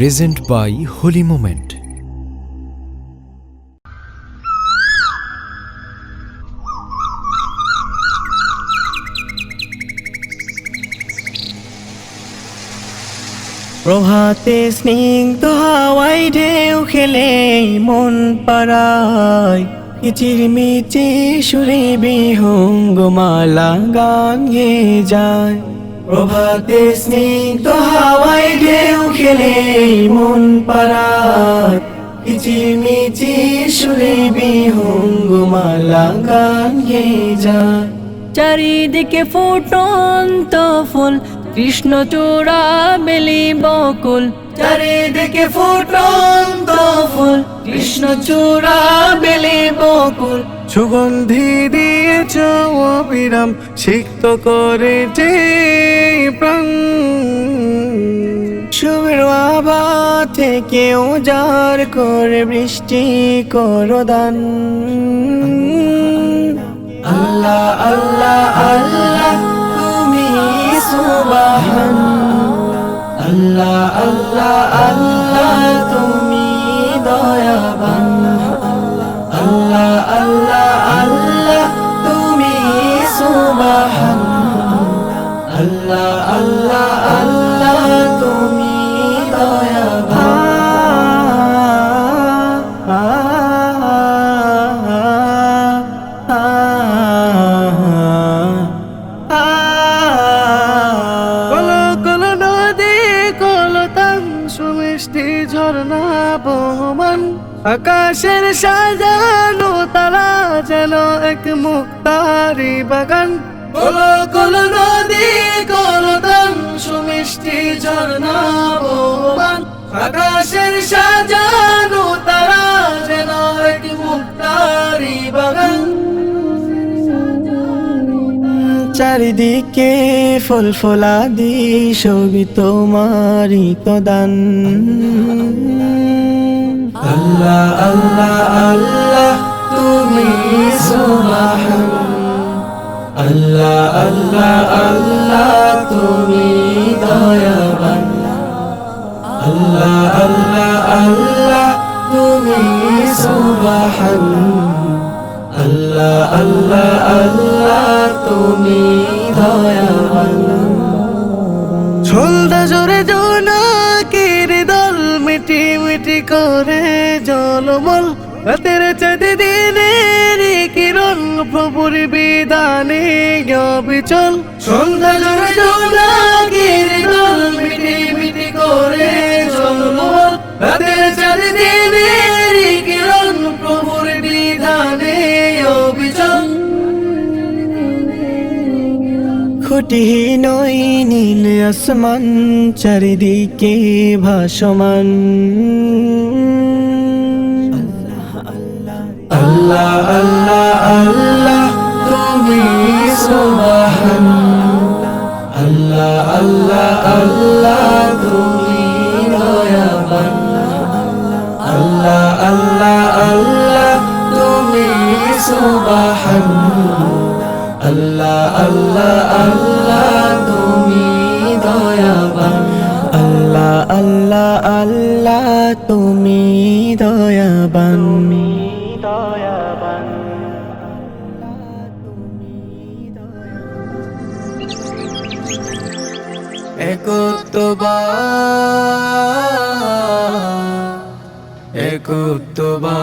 Present by Holi moment প্রভাতে স্নিগ্ধ হাওয়াই ঢেউ খেলে মন পাড়ায়। কিচির মিচি সুরে বিহঙ্গমালা গান গেয়ে যায়। প্রভাতে স্নিগ্ধ হাওয়াই ঢেউ খেলে মন পাড়ায়। কিচির মিচি সুরে বিহঙ্গমালা গান গেয়ে যায়। চারিদিকে ফুটন্ত ফুল কৃষ্ণচূড়া বেলি বকুল। চারিদিকে ফুটন্ত ফুল কৃষ্ণচূড়া বেলি বকুল। সুগন্ধি দিয়েছ অবিরাম সিক্ত করেছে প্রাণ। শুভের আভা থেকে উজার করে বৃষ্টি করো দান। আল্লাহ আল্লাহ আল্লাহ, তুমি সুবাহান। আল্লাহ আল্লাহ আল্লাহ, তুমি দয়াবান। আল্লাহ আল্লাহ আল্লাহ সুবাহান আল্লাহ আল্লাহ সুমিষ্টি ঝর্ণা বহমান। আকাশের সাজানো তারা যেন এক মুক্তারি বাগান। কল কল নদী, কলতান, সুমিষ্টি ঝর্ণা বহমান। আকাশের সাজানো চারিদিকে ফুল ফোলাদি ছবি তোমারই তো দান আল্লাহ আল্লাহ আল্লাহ, তুমি সুবহান। আল্লাহ আল্লাহ আল্লাহ, তুমি দয়াবান। আল্লাহ আল্লাহ আল্লাহ, তুমি সুবহান। আল্লাহ আল্লাহ আল্লাহ তুমি দয়াবান সন্ধ্যা জোরে জোনাকির দল মিটি মিটি করে জলমল। রাতের চাঁদে দিনের কিরণ, প্রভুর বিদানে বিচল সন্ধ্যা ওই নীল আসমান, চারিদিকে ভাসমান। আল্লাহ আল্লাহ আল্লাহ, তুমি সুবহান। আল্লাহ আল্লাহ আল্লাহ, তুমি দয়াবান। আল্লাহ আল্লাহ আল্লাহ, তুমি সুবহান। আল্লাহ আল্লাহ আল্লাহ তুমি দয়াবান। আল্লাহ আল্লাহ আল্লাহ তুমি দয়াবান। একত্ববা একত্ববা